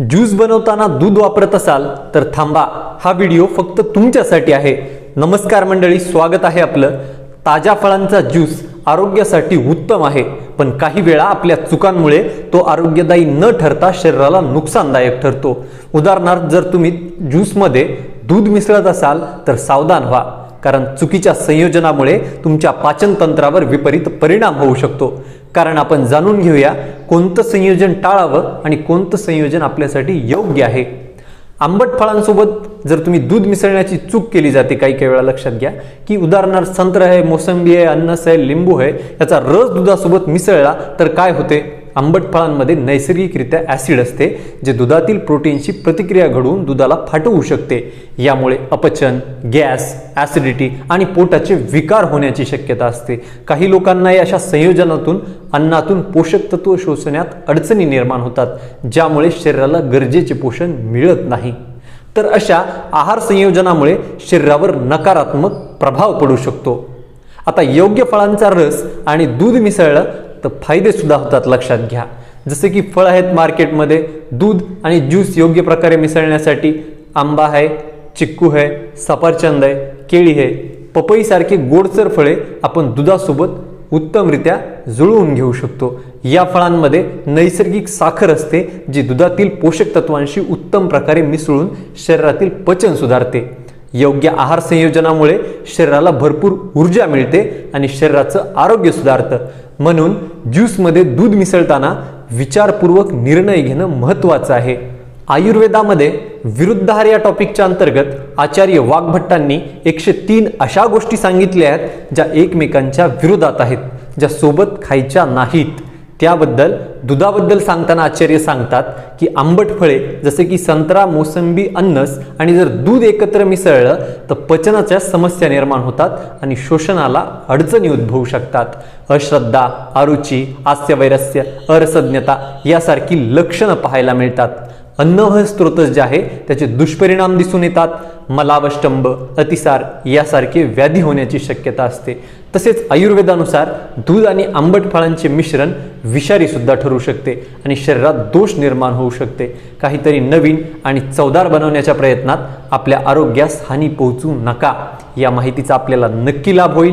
Juice बनवताना दूध वापरत असाल तर थांबा. हा व्हिडिओ फक्त तुमच्यासाठी आहे. नमस्कार मंडळी स्वागत आहे आपलं. ताज्या फळांचा ज्यूस आरोग्यासाठी उत्तम आहे पण काही वेळा आपल्या चुकांमुळे तो आरोग्यदायी न ठरता शरीराला नुकसानदायक ठरतो. उदाहरणार्थ जर तुम्ही ज्यूसमध्ये दूध मिसळत असाल तर सावधान व्हा कारण चुकीच्या संयोजनामुळे तुमच्या पाचन तंत्रावर विपरीत परिणाम होऊ शकतो. कारण आपण जाणून घेऊया कोणतं संयोजन टाळावं आणि कोणतं संयोजन आपल्यासाठी योग्य आहे. आंबट फळांसोबत जर तुम्ही दूध मिसळण्याची चूक केली जाते काही काही वेळा लक्षात घ्या की उदाहरणार्थ संत्र आहे मोसंबी आहे अननस आहे लिंबू आहे याचा रस दुधासोबत मिसळला तर काय होते? आंबट फळांमध्ये नैसर्गिकरित्या ॲसिड असते जे दुधातील प्रोटीनशी प्रतिक्रिया घडवून दुधाला फाटवू शकते. यामुळे अपचन गॅस ॲसिडिटी आणि पोटाचे विकार होण्याची शक्यता असते. काही लोकांनाही अशा संयोजनातून अन्नातून पोषक तत्व शोषण्यात अडचणी निर्माण होतात ज्यामुळे शरीराला गरजेचे पोषण मिळत नाही. तर अशा आहार संयोजनामुळे शरीरावर नकारात्मक प्रभाव पडू शकतो. आता योग्य फळांचा रस आणि दूध मिसळलं तर फायदेसुद्धा होतात लक्षात घ्या. जसे की फळ आहेत मार्केटमध्ये दूध आणि ज्यूस योग्य प्रकारे मिसळण्यासाठी आंबा आहे चिक्कू आहे सफरचंद आहे केळी आहे. पपईसारखे गोडसर फळे आपण दुधासोबत उत्तमरित्या जुळवून घेऊ शकतो. या फळांमध्ये नैसर्गिक साखर असते जी दुधातील पोषक तत्वांशी उत्तम प्रकारे मिसळून शरीरातील पचन सुधारते. योग्य आहार संयोजनामुळे शरीराला भरपूर ऊर्जा मिळते आणि शरीराचं आरोग्य सुधारतं. म्हणून ज्यूसमध्ये दूध मिसळताना विचारपूर्वक निर्णय घेणं महत्त्वाचं आहे. आयुर्वेदामध्ये विरुद्धाहार या टॉपिकच्या अंतर्गत आचार्य वाघभट्टांनी एकशे तीन अशा गोष्टी सांगितल्या आहेत ज्या एकमेकांच्या विरोधात आहेत ज्या सोबत खायच्या नाहीत. त्याबद्दल दुधाबद्दल सांगताना आचार्य सांगतात की आंबट फळे जसे की संत्रा मोसंबी अन्नस आणि जर दूध एकत्र मिसळलं तर पचनाच्या समस्या निर्माण होतात आणि शोषणाला अडचणी उद्भवू शकतात. अश्रद्धा अरुची हास्यवैरस्य अरसज्ञता यासारखी लक्षणं पाहायला मिळतात. अन्नह स्त्रोत जे आहे त्याचे दुष्परिणाम दिसून येतात. मलावष्टंभ अतिसार यासारखे व्याधी होण्याची शक्यता असते. तसेच आयुर्वेदानुसार दूध आणि आंबट फळांचे मिश्रण विषारी सुद्धा ठरू शकते आणि शरीरात दोष निर्माण होऊ शकते. काहीतरी नवीन आणि चवदार बनवण्याच्या प्रयत्नात आपल्या आरोग्यास हानी पोहोचू नका. या माहितीचा आपल्याला नक्की लाभ होईल.